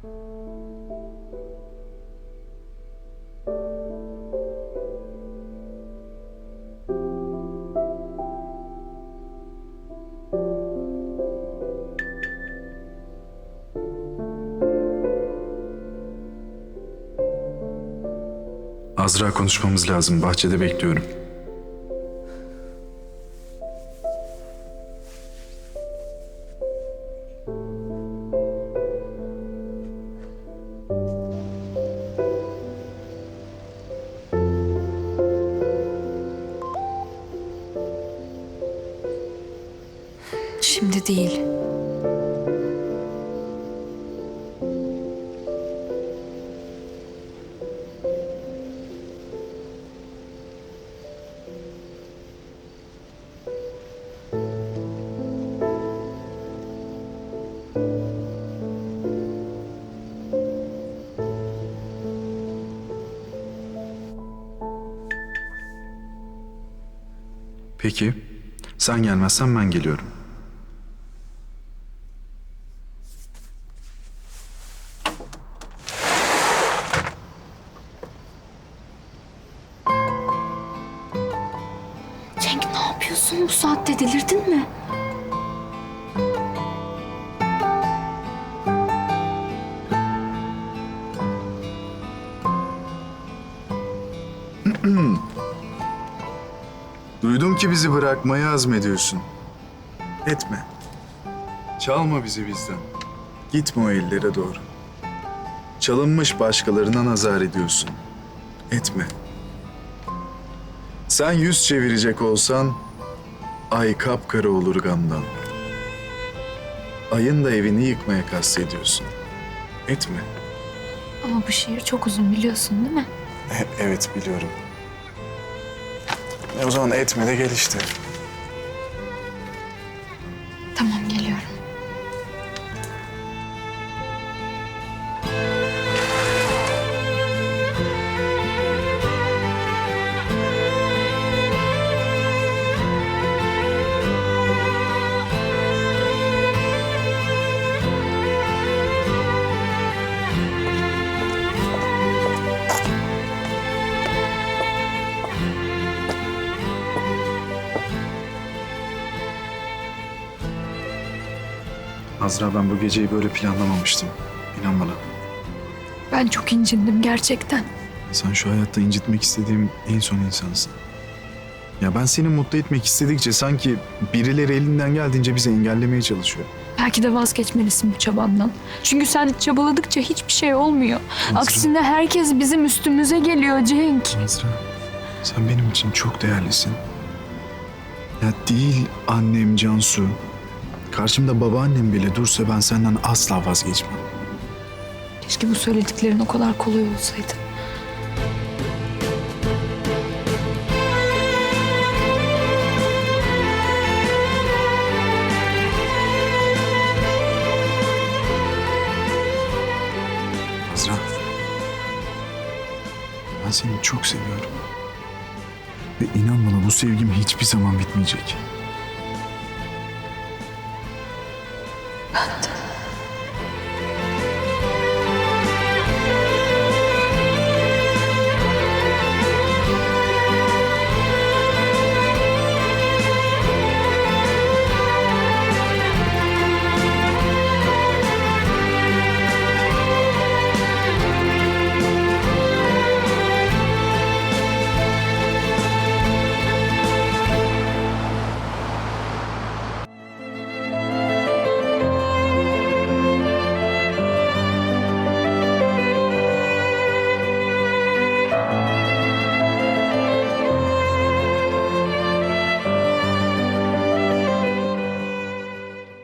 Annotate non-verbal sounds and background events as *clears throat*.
Azra konuşmamız lazım. Bahçede bekliyorum. Şimdi değil. Peki. Sen gelmezsen ben geliyorum. Yapıyorsun bu saatte delirdin mi? *clears throat* Duydum ki bizi bırakmayı azmediyorsun. Etme. Çalma bizi bizden. Gitme o ellere doğru. Çalınmış başkalarına nazar ediyorsun. Etme. Sen yüz çevirecek olsan ay kapkara olur gamdan. Ayın da evini yıkmaya kastediyorsun. Etme. Ama bu şiir çok uzun biliyorsun değil mi? E- evet biliyorum. E o zaman etme de gel işte. Azra ben bu geceyi böyle planlamamıştım. İnan bana. Ben çok incindim gerçekten. Sen şu hayatta incitmek istediğim en son insansın. Ya ben seni mutlu etmek istedikçe sanki birileri elinden geldiğince bizi engellemeye çalışıyor. Belki de vazgeçmelisin bu çabandan. Çünkü sen çabaladıkça hiçbir şey olmuyor. Aksine herkes bizim üstümüze geliyor Cenk. Azra, sen benim için çok değerlisin. Ya değil annem Cansu. Karşımda babaannem bile dursa ben senden asla vazgeçmem. Keşke bu söylediklerin o kadar kolay olsaydı. Azra. Ben seni çok seviyorum. Ve inan bana bu sevgim hiçbir zaman bitmeyecek.